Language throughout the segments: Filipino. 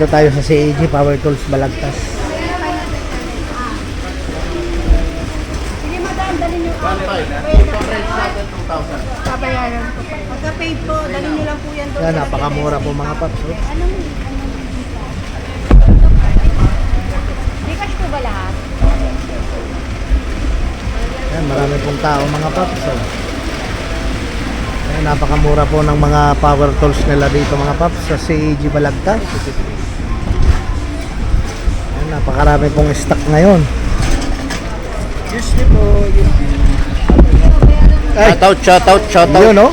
Nandito tayo sa CAG Power Tools Balagtas. Sige, madam, dali niyo po. 1.5. Papayaran ko pa. Pagka paid po, dali niyo lang po yan doon. Yan, napakamura po mga paps. Oh. Anong, anong visa? Gcash po ba lahat? Yan, marami pong tao mga paps. Oh. Yan, napakamura po ng mga power tools nila dito mga paps sa CAG Balagtas. Napakarami pong stock ngayon. Usually po, yung Ay, Shoutout, shoutout, shoutout. yun oh.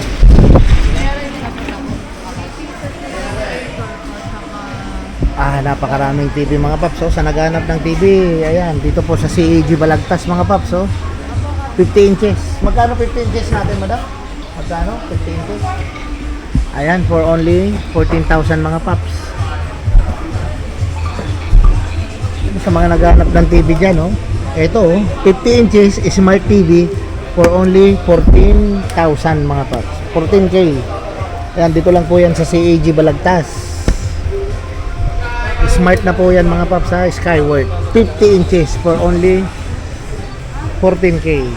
Ah, napakaraming TV mga paps oh. Sa naghanap ng TV, ayan, dito po sa CAG Balagtas mga paps oh. 50 inches. Magkano 50 inches natin, madam? Magkano? 50 inches? Ayan, for only 14,000 mga paps. Sa mga naghanap ng TV dyan, oh. Ito, oh, 50 inches Smart TV for only 14,000 mga paps. 14K. Ayan, dito lang po yan sa CAG Balagtas. Smart na po yan mga paps ha, Skyward. 50 inches for only 14K.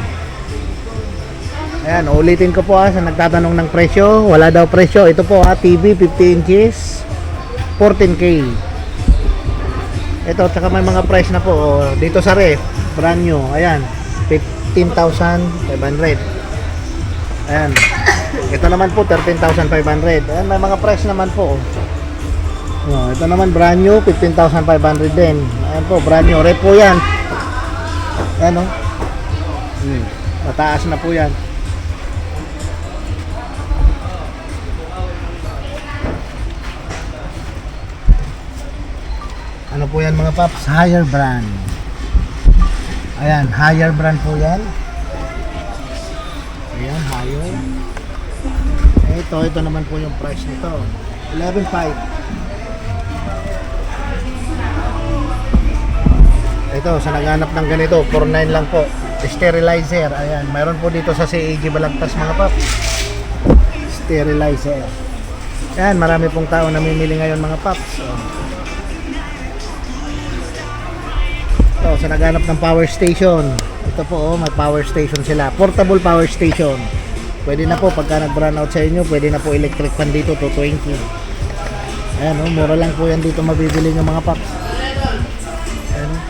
Ayan, ulitin ko po ha, sa nagtatanong ng presyo, wala daw presyo. Ito po ha, TV 50 inches, 14K. Ito, tsaka may mga price na po. oh, Dito sa ref, brand new. Ayan, 15,500. Ayan. Ito naman po, 13,500. Ayan, may mga price naman po. oh. Oh, ito naman brand new, 15,500 din. Ayan po, brand new. Rep po yan. Ayan o. Hmm. Mataas na po yan. Po yan mga paps? Higher brand. Ayan, higher brand po yan. Ayan, higher. Ito, ito naman po yung price nito. 11.5. Ito, sa naghanap ng ganito, 4.9 lang po. Sterilizer, ayan. Mayroon po dito sa CAG Balagtas mga pap. Sterilizer. Ayan, marami pong tao namimili ngayon mga paps. Oh. Ito, sa naghanap ng power station. Ito po, oh, may power station sila. Portable power station. Pwede na po, pagka nag-run out sa inyo, pwede na po electric fan dito, 220. Ayan, oh, mura lang po yan dito mabibili ng mga paps. Ayan, oh.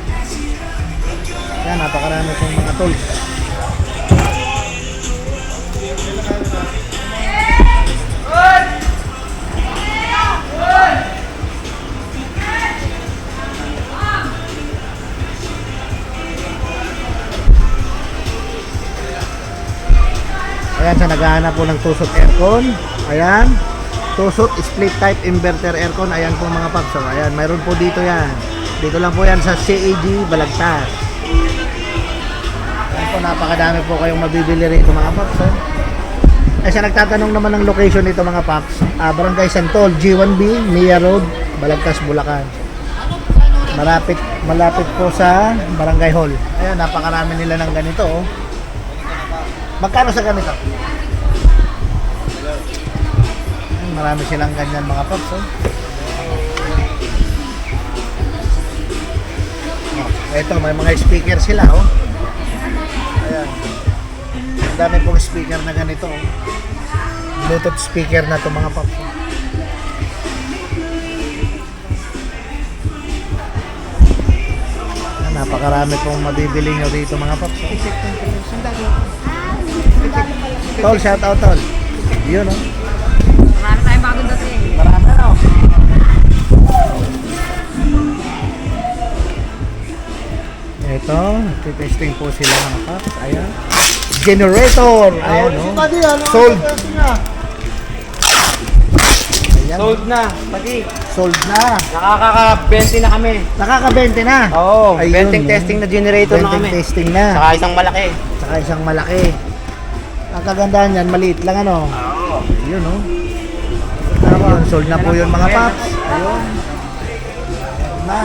Yan, napakarami pong mga tools. Ayan, sa naghahanap po ng tusot aircon. Ayan. Tusot split type inverter aircon. Ayan po mga paps. So, ayan, mayroon po dito yan. Dito lang po yan sa CAG Balagtas. Ayan po, napakadami po kayong mabibili rito mga paps. Eh, sa nagtatanong naman ng location nito mga paps, ah, Barangay Santol, G1B, Mia Road, Balagtas, Bulacan. Malapit, malapit po sa Barangay Hall. Ayan, napakarami nila ng ganito. Oh. Magkano sa ganito? Ayan, Marami silang ganyan mga paps. Oh. Oh, Ito, may mga speaker sila. Oh. Ayan. Ang dami pong speaker na ganito. Oh. Bluetooth speaker na to mga paps. Oh. Napakarami pong mabibili nyo dito mga paps. Oh. Tol, shout out tol. Yun oh. Marami tayong bagong dating. Marami na oh. Ito, testing po sila mga paps. Ayan. Generator! Ayan oh. Sold. Ayan. sold na, pati. Sold na. Nakakaka-20 na kami. Nakaka-20 na. Oo, Ayun, venting no? testing na generator na Venting kami. testing na. Saka isang malaki. Saka isang malaki. Ang kagandahan yan, maliit lang ano. Oo. Yun oh. Ayun, sold na po yun mga paps. Ayun. Na.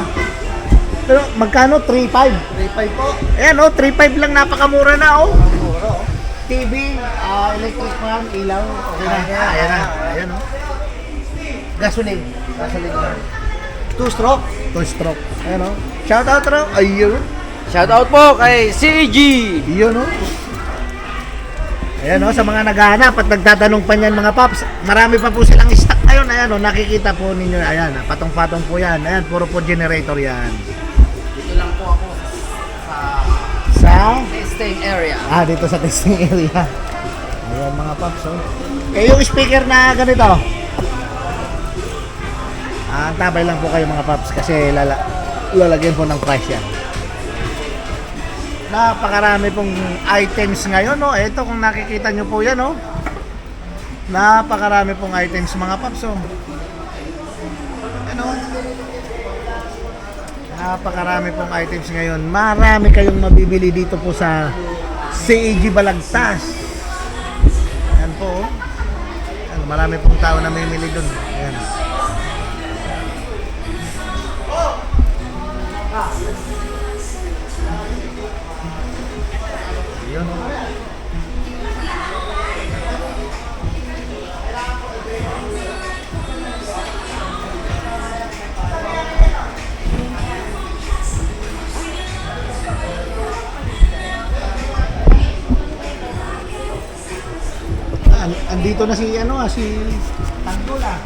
Pero magkano? 3.5? 3.5 po. Ayan oh, 3.5 lang napakamura na oh. Mura oh. TV, ah, electric fan, ilaw, okay na. Ayan na. Ayan oh. Gasoline. Gasoline. Two stroke. Two stroke. Ayan o. Shout out ro. Ayun. Shout out po kay CG. Yun o. Ayan o, sa mga naghahanap at nagtatanong pa niyan mga paps, marami pa po silang stock ngayon. Ayan o, nakikita po ninyo. Ayan, patong-patong po yan. Ayan, puro po generator yan. Dito lang po ako Sa? testing area. Ah, dito sa testing area. Ayan mga paps o. Eh, yung speaker na ganito. Ah, tabay lang po kayo mga paps kasi lala lalagyan po ng price yan. Napakarami pong items ngayon, no? Ito kung nakikita nyo po yan, no? Napakarami pong items mga paps, oh. Ano? Napakarami pong items ngayon. Marami kayong mabibili dito po sa CAG Balagtas. Yan po, oh. Yan, marami pong tao na mamimili doon. Ayan. Yun, an- andito na si ano ah, si Tanggol ah.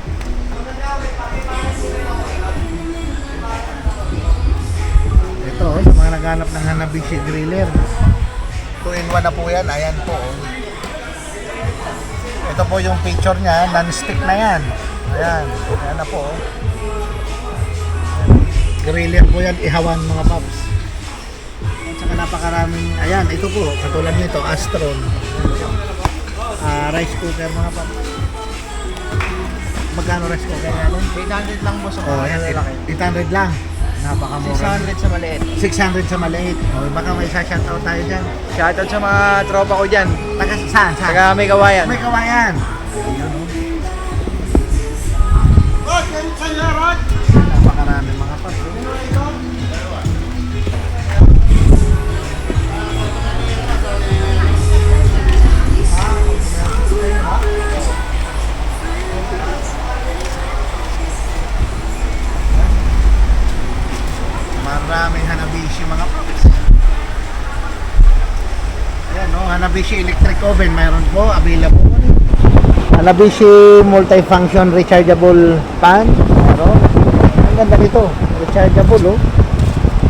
Ito, oh, sa mga naghanap ng Hanabishi Griller. 2 in 1 na po yan. Ayan po. oh. Ito po yung picture niya. Non-stick na yan. Ayan. Ayan na po. oh. Griller po yan. Ihawan mga paps. At saka napakaraming, ayan, ito po, katulad nito, Astron. Ah, rice cooker mga paps. Magkano rice cooker natin? 800 lang po sa Oh, ayan, 800 lang. Napakamura. 600 sa maliit. 600 sa maliit. Oh, baka may isa-shoutout tayo dyan. Shoutout sa mga tropa ko dyan. Taga saan? Saan? Taga may kawayan. May kawayan. Napakarami mga paps. Ayan, no? Hanabishi electric oven, mayroon po, available. Hanabishi multifunction rechargeable pan. Meron. Ang ganda nito, rechargeable, oh.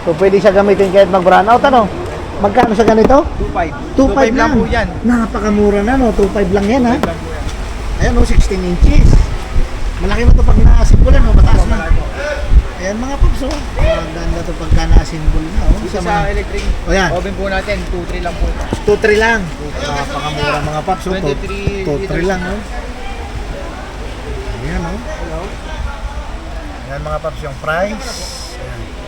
So, pwede siya gamitin kahit mag-brown out, ano? Magkano sa ganito? 2.5. 2.5 lang. po yan. Napakamura na, no? 2.5 lang yan, ha? 2.5 lang po yan. Ayan, no? 16 inches. Malaki na to pag na-assemble, no? Mataas na. Ayan, mga paps, oh. Ang ganda to pagka na-assemble na, oh. Dito Sa mga... electric O, yan. oven po natin, 2.3 lang po ito. 2-3 lang. Napakamura mga paps. oh. 23 2-3 lang. Oh. Ayan oh. Ayan mga paps yung price. Ayan.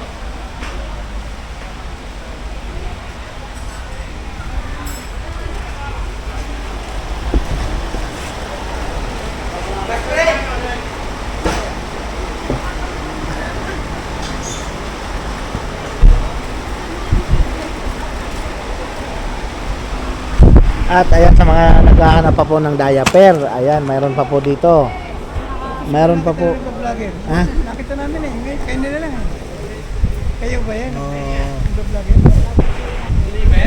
At ayan sa mga naghahanap pa po ng diaper. Ayan, mayroon pa po dito. Mayroon pa po. Ha? Nakita namin eh. Kayo nila lang eh. Kayo ba yan? Oh, vlogger.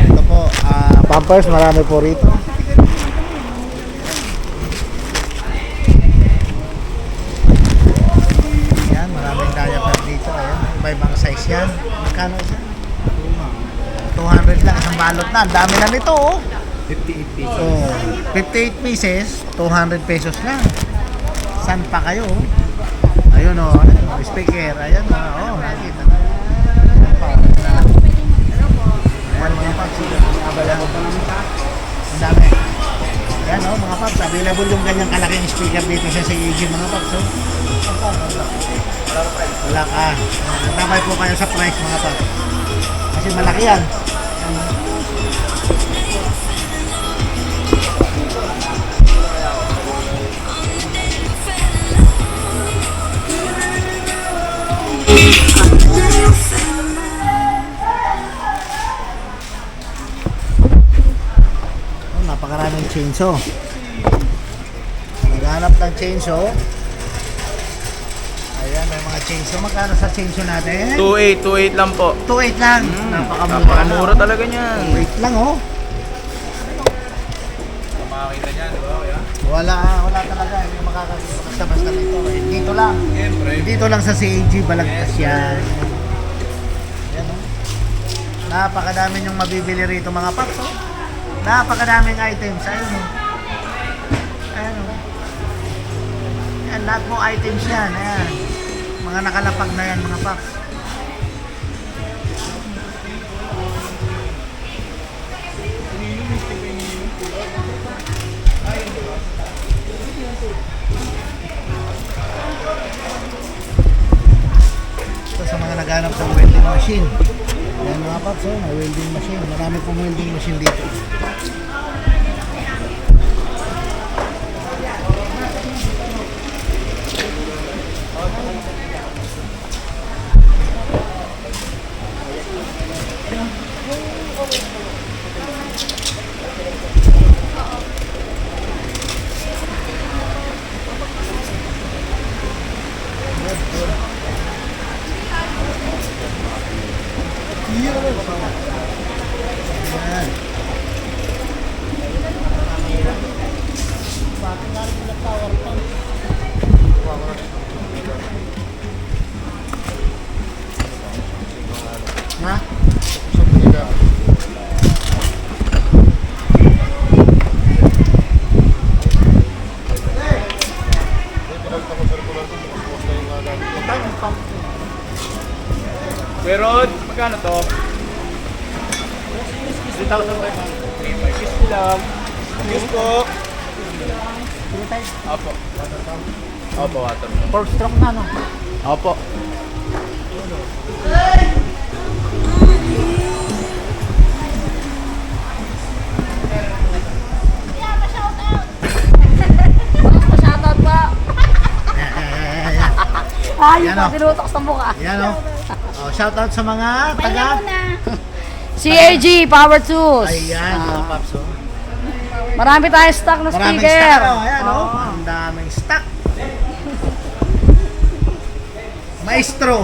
ito po, ah, pampers, marami po rito. Ayan, maraming diaper dito. Ayan, iba-ibang size yan. Magkano isa? 200 lang, isang balot na. Ang dami na nito, oh. 58 pesos. Oh, 58 pieces, 200 pesos lang. San pa kayo? Ayun oh, ano, speaker. Ayan oh, oh nakita. Ayan mga oh, mga paps. Available yung ganyang kalaking speaker dito sa CEG mga paps. Oh. Wala ka. Tabay po kayo sa price mga paps. Kasi malaki yan. Napakaraming chainsaw. Naghanap ng chainsaw. Ayan, may mga chainsaw. Magkano sa chainsaw natin? 2.8, 2.8 lang po. 2.8 lang. Mm, Napakamura. Napakamura talaga niyan. 2.8 lang oh. Makakita niyan, di ba? Wala, wala talaga. Hindi makakakita basta-basta dito. Eh, Dito lang. Siyempre. Dito lang sa CAG, Balagtas yan. Yan oh. Napakadami yung mabibili rito mga paps oh. Napakadaming items. Ayun oh. Ayun oh. Yan, lahat mo items yan. Ayan. Mga nakalapag na yan mga paps. Sa mga naghanap ng welding machine. Ayan mga paps, oh, may welding machine. Marami pong welding machine dito. Pero, magkano to? 3,500. 3,500 kiss lang. Kiss po. Opo. Opo, water. Four stroke na, no? Opo. Shoutout Ay, Yan, yung oh. tinutok sa mukha. Yan o. Oh, shout out sa mga taga. CAG Power Tools. Ayan, mga Ah, paps. Oh. marami tayong stock na Maraming speaker. stock. Oh. Ayan, oh. Oo. Ang daming stock. Maestro.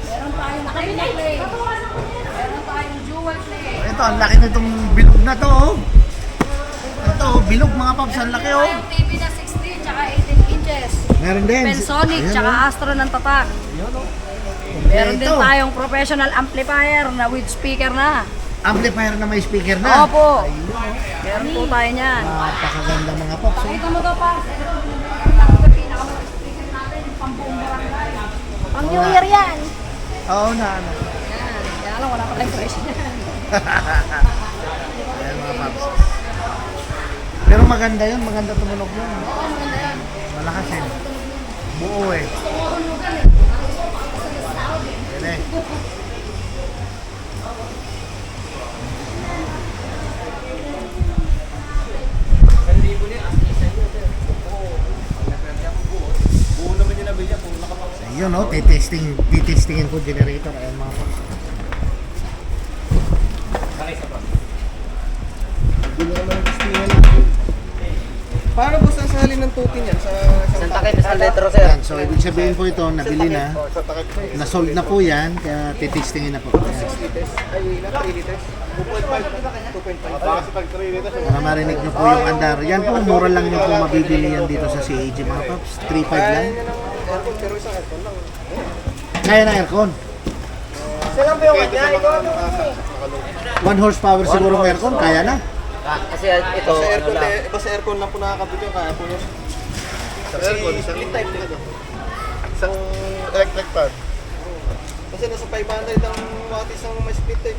Meron tayong nakailang play. Meron tayong dual play. Ito, ang laki nitong bilog na to. Oh. Ito, oh, bilog mga paps. Ang laki oh. Tayong TV na 16 tsaka 18 inches. Meron din. Pensonic Ayan, tsaka oh. Astro ng tatak. Ayan, oh. Meron din Ito, tayong professional amplifier na with speaker na. Amplifier na may speaker na. Opo. Ayun. Meron po tayo niyan. Napakaganda mga paps. Oh. Pakita mo daw pa. Pang New Year yan. Oo na, ano. Yan. Kaya lang, wala pa tayong presyo yan. Ayan mga paps. Pero maganda yun, maganda tumunog yun. Maganda yan. Malakas eh. Buo eh. Pwede. Ayun oh, titesting, titestingin ko generator. Ayan mga paps. Paano po sasalin ng tutin yan? Sa, sa Takip sa letro, sir. Yan, so ibig sabihin po ito, nabili na. Na-sold na po yan, kaya titestingin na po. Ayan. liters? Ay, ilan? 3 liters? 2.5. 2.5. Para marinig nyo po yung andar. Yan po, mura lang nyo po mabibili yan dito sa CAG mga paps. 3.5 lang. Aircon, pero isang aircon lang. Kaya na aircon. Saan ba yung kanya? Ikaw ano? 1 horsepower siguro ng aircon, kaya na. Ah, kasi ito, Sa ano aircon, lang. eh, basta aircon lang po nakakabit yung kaya po yun. Sa aircon, split type din. Isang electric fan. Kasi nasa 500 ang watt isang may split type.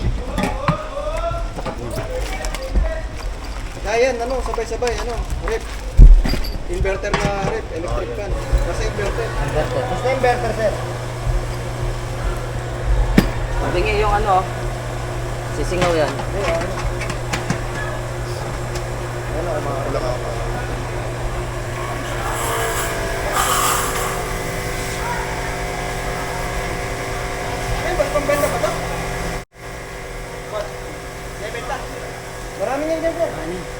Kaya yan, ano, sabay-sabay, ano, rep. Inverter na rep, electric fan. Basta inverter. Basta inverter, sir. Bingi yung ano, sisingaw yan. Ay, balik pang benta pa to? Marami yan dyan, sir. Dalawa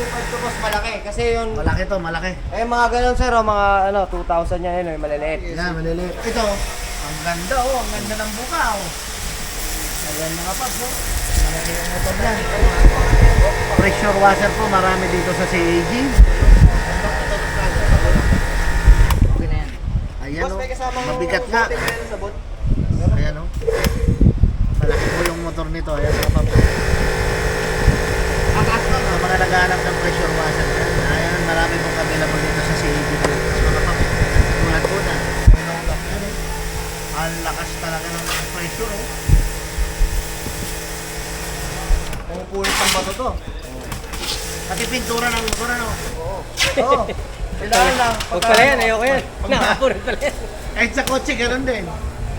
1,000 to 2,500 to boss malaki. Kasi yun, Malaki to, malaki. eh mga ganun sir, oh, mga ano, 2,000 yan yun, eh, maliliit. Yan, maliliit. Ito, ang ganda oh, ang ganda ng buka oh. Ayan mga paps oh. Malaki yung motor niyan. Pressure washer po, marami dito sa CAG. Okay na yan. Ayan Boss, oh, may kasamang mabigat nga. sa. Ayan oh. Malaki po yung motor nito, ayan mga paps. Ang mga naghahanap ng pressure washer yan. Ayan, marami pong available dito sa CAG po. Mga paps, tulad po na. Ang lakas talaga ng pressure oh. Pumupulit ng bato to. Pati pintura ng motor ano. Oo. Kailangan lang. Huwag pala yan, ayoko yan. Nakapulit pala yan. Kahit sa kotse, ganun din.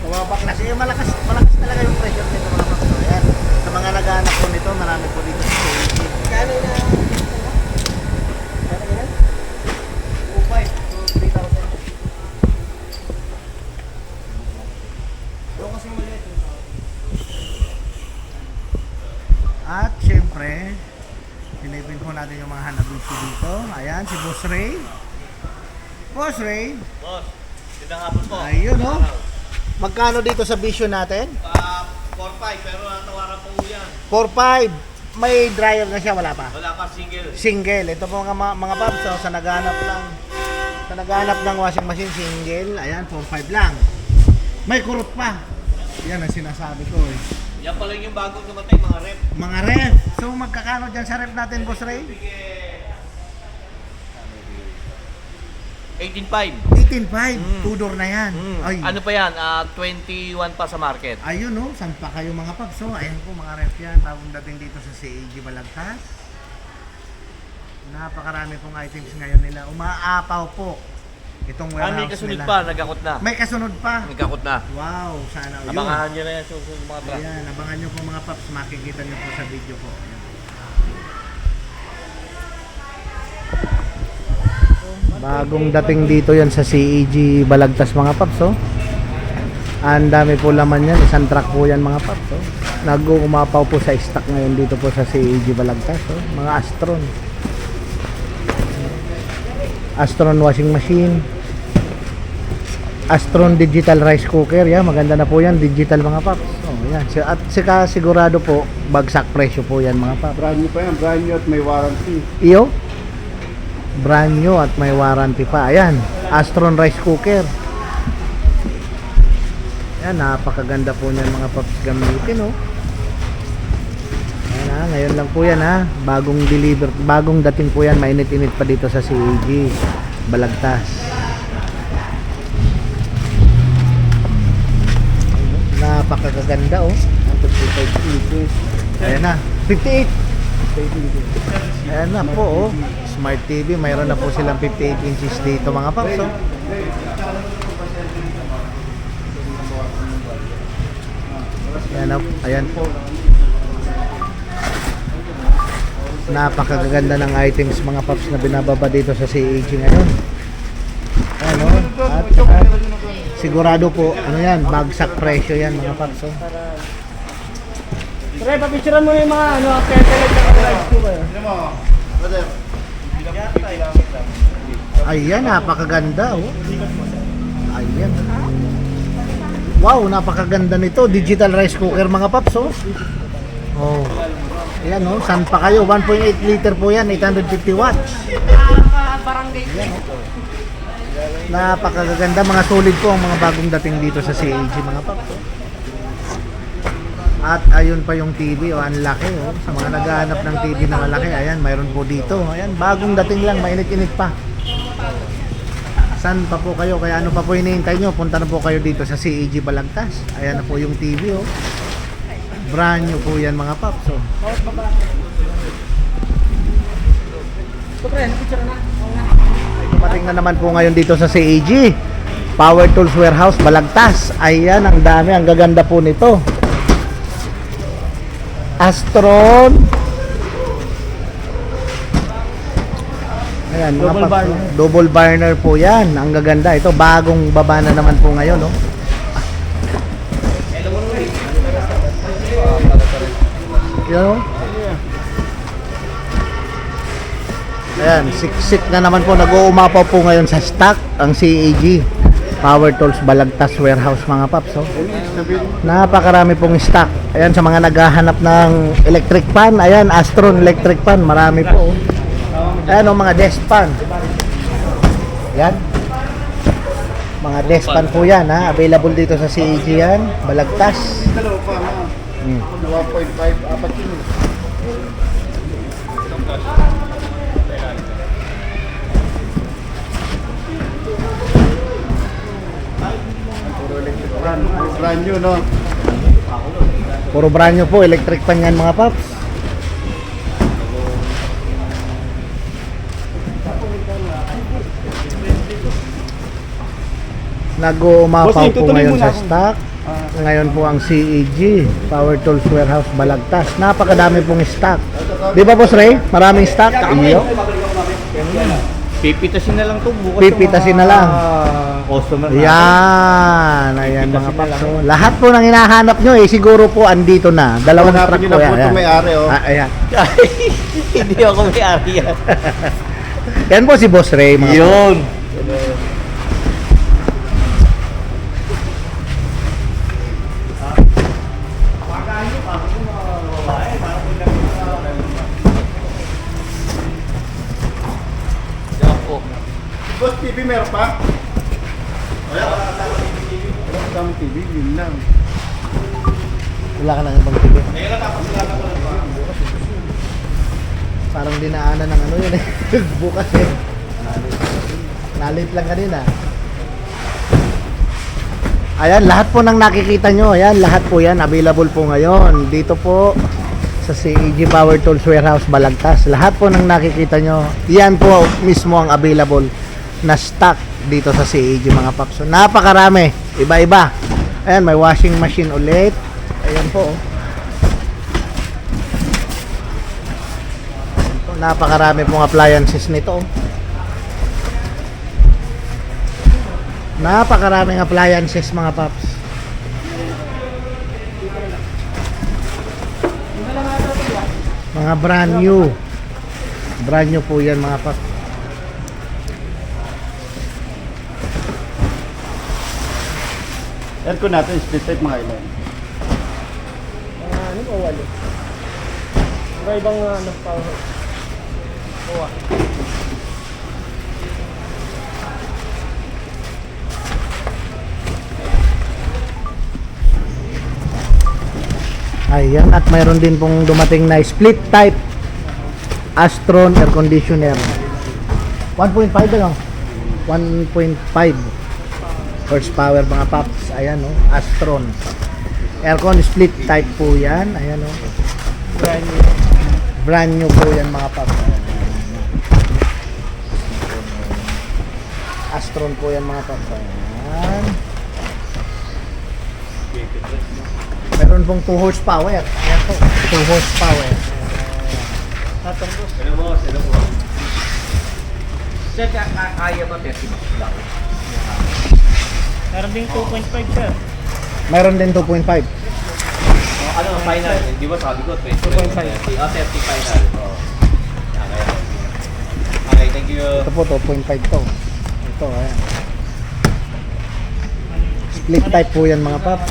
Bumabaklas. Eh, malakas, malakas talaga yung pressure nito mga kapso. Ayan. Sa mga naghahanap po nito, marami po dito sa CAG. Kano na? Kano yan? 2,500 to 3,000. Yung kasi maliit. At syempre, silipin po natin yung mga hanabushi dito. Ayan, si Boss Ray. Boss Ray. Boss, ganda nga po. Ayun, no? Magkano dito sa vision natin? Ah, 4.5 pero natawaran po yan. 4.5. May dryer na siya, wala pa? Wala pa single. Single. Ito po mga mga, mga paps, oh, sa naghanap lang sa naghanap ng washing machine single, ayan 4.5 lang. May kurot pa. Yan ang sinasabi ko eh. Yan pa lang yung bagong dumating mga rep. Mga ref. So magkakano diyan sa ref natin, Boss Ray? 18.5. 18.5. Two door na yan. Ay. Ano pa yan? Ah, 21 pa sa market. Ayun no, saan pa kayo mga paps? So, ayan po mga ref yan. Bagong dating dito sa CAG Balagtas. Napakarami pong items ngayon nila. Umaapaw po itong Ah, warehouse may kasunod nila. pa, nagakot na. May kasunod pa. Nagakot na. Wow, sana yun. Abangan nyo na yan sa susunod mga truck. Ayan, abangan nyo po mga paps. Makikita nyo po sa video po. Ayan. Bagong dating dito yan sa CEG Balagtas mga paps, oh. Ang dami po laman yan. Isang truck po yan mga paps, oh. Nag-uumapaw po sa stock ngayon dito po sa CEG Balagtas, oh. Mga Astron. Astron washing machine. Astron Digital Rice Cooker, yan, maganda na po yan, digital mga paps. Oh, yan. At sika sigurado po, bagsak presyo po yan mga paps. Brand new pa yan, brand new at may warranty. Iyo, brand new at may warranty pa. Ayan, Astron Rice Cooker. Yan, napakaganda po niyan mga paps gamitin, oh. Ayan ha, ngayon lang po yan ha. Bagong deliver, bagong dating po yan, mainit-init pa dito sa CAG, Balagtas. Napakaganda oh. 55 inches. Ayan na, 58. Ayan na po oh. Smart TV, mayroon na po silang 58 inches dito mga paps oh. Ayan, ayan po. Napakaganda ng items mga paps na binababa dito sa CAG ngayon. Ano? At saka, sigurado po, ano yan, bagsak presyo yan mga paps. oh. Pre, papicturean mo yung mga ano, ketelet na live ko kayo. Sino mo? Brother. Ayan, napakaganda oh. Ayan. Wow, napakaganda nito. Digital rice cooker mga paps oh. Oh. Ayan oh, saan pa kayo? 1.8 liter po yan, 850 watts. Barangay. Napakaganda, mga solid po ang mga bagong dating dito sa CAG mga paps. oh. At ayun pa yung TV, oh, ang laki oh. Sa mga naghahanap ng TV na malaki, ayan, mayroon po dito. Ayan, bagong dating lang, mainit-init pa. San pa po kayo? Kaya ano pa po hinihintay nyo? Punta na po kayo dito sa CAG Balagtas. Ayan na po yung TV oh. Brand new po yan mga paps oh. Dumating na naman po ngayon dito sa CAG. Power Tools Warehouse Balagtas. Ayan, ang dami, ang gaganda po nito. Astron. Ayan, mga Double burner. Double burner po yan. Ang gaganda. Ito, bagong baba na naman po ngayon. Oh. Yan, oh. Ayan, siksik na naman po. Nag-uumapaw po ngayon sa stock ang CAG. Power Tools Balagtas Warehouse mga paps. Oh. Napakarami pong stock. Ayan, sa mga naghahanap ng electric fan. Ayan, Astron electric fan. Marami po. Oh. Ayan, oh, mga desk fan. Ayan. Mga desk fan po yan. Ha? Available dito sa CAG yan. Balagtas. Hmm. 1.5, apat brand. Brand new, no? Puro brand new po. Electric fan yan mga paps. Nag-uumapaw po ngayon sa stock. Ngayon po ang CEG, Power Tools Warehouse Balagtas. Napakadami pong stock. Di ba Boss Ray? Maraming stock. Iyo. Pipitasin na lang to bukas. Pipitasin na lang. customer Yan. Ayan mga paps. oh. Lahat po ng hinahanap nyo eh siguro po andito na. Dalawang Hanapin truck nyo po na yan. po itong Ayan. may-ari, oh. Ah, ayan. Hindi ako may ari yan. Yan po si Boss Ray. Mga Yun. Boss, TV meron pa? Wala kasama TV, yun lang. Wala ka nang ibang TV. Parang dinaanan ng ano yun eh. Bukas eh. Nalit lang kanina. Ayan, lahat po ng nakikita nyo, ayan, lahat po yan, available po ngayon. Dito po sa CEG Power Tools Warehouse Balagtas. Lahat po ng nakikita nyo, yan po mismo ang available na stock dito sa CEG mga paps. Napakarami, iba-iba. Ayan, may washing machine ulit. Ayan po. oh. Ayan po, Napakarami pong appliances nito. oh. Napakaraming appliances mga paps. Mga brand new. Brand new po yan mga paps. Aircon natin, split type mga ilan. ano ba walo? Mga ibang ano power. Kuha. Ayan, at mayroon din pong dumating na split type Astron air conditioner. 1.5 ano? 1.5 horsepower mga paps. Ayan oh, Astron. Aircon split type po 'yan. Ayan oh. Brand new. Brand new po 'yan mga paps. Astron po 'yan mga paps. Ayan. Meron pong 2 horsepower. Ayan po, 2 horsepower. Sir, ka- ka- kaya ba 30 bucks? Meron ding 2.5 sir. Mayroon din 2.5. Oh, ano, final? Di ba sabi ko 20? 2.5. Oh, 30 final. Oh. Okay. Okay, thank you. Ito po, 2.5 to. Ito, ayan. Split type po yan mga paps.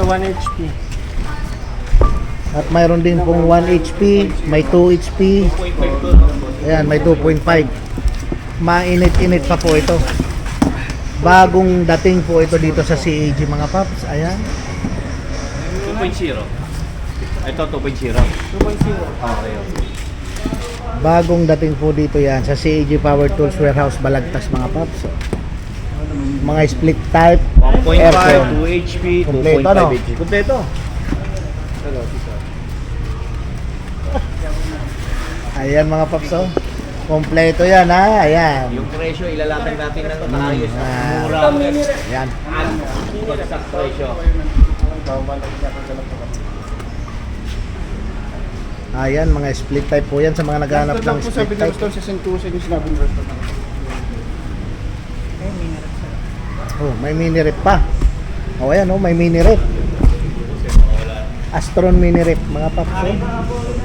So 1 HP. At mayroon din pong 1 HP, may 2 HP, 2.5 to. no? ayan, may 2.5. Mainit-init pa po ito. Bagong dating po ito dito sa CAG mga paps. Ayan. 2.0. Ito 2.0. 2.0. Okay. Bagong dating po dito yan sa CAG Power Tools Warehouse Balagtas mga paps. Mga split type, 1.5, Aircon. 2 HP, Kompleto, 2.5 no? HP. Kompleto. Ayan mga paps oh. Kompleto yan ha. Ayan. Yung presyo, ilalapit natin na ito. Maayos. Ah. Mura. Ayan. Bagsak presyo. Ayan mga split type po yan sa mga naghahanap ng po split type. Roston sa Sentusa yung sinabi ni Roston. Oh, may mini rep pa. Oh, ayan oh, may mini rep. Astron mini rep mga paps. Oh.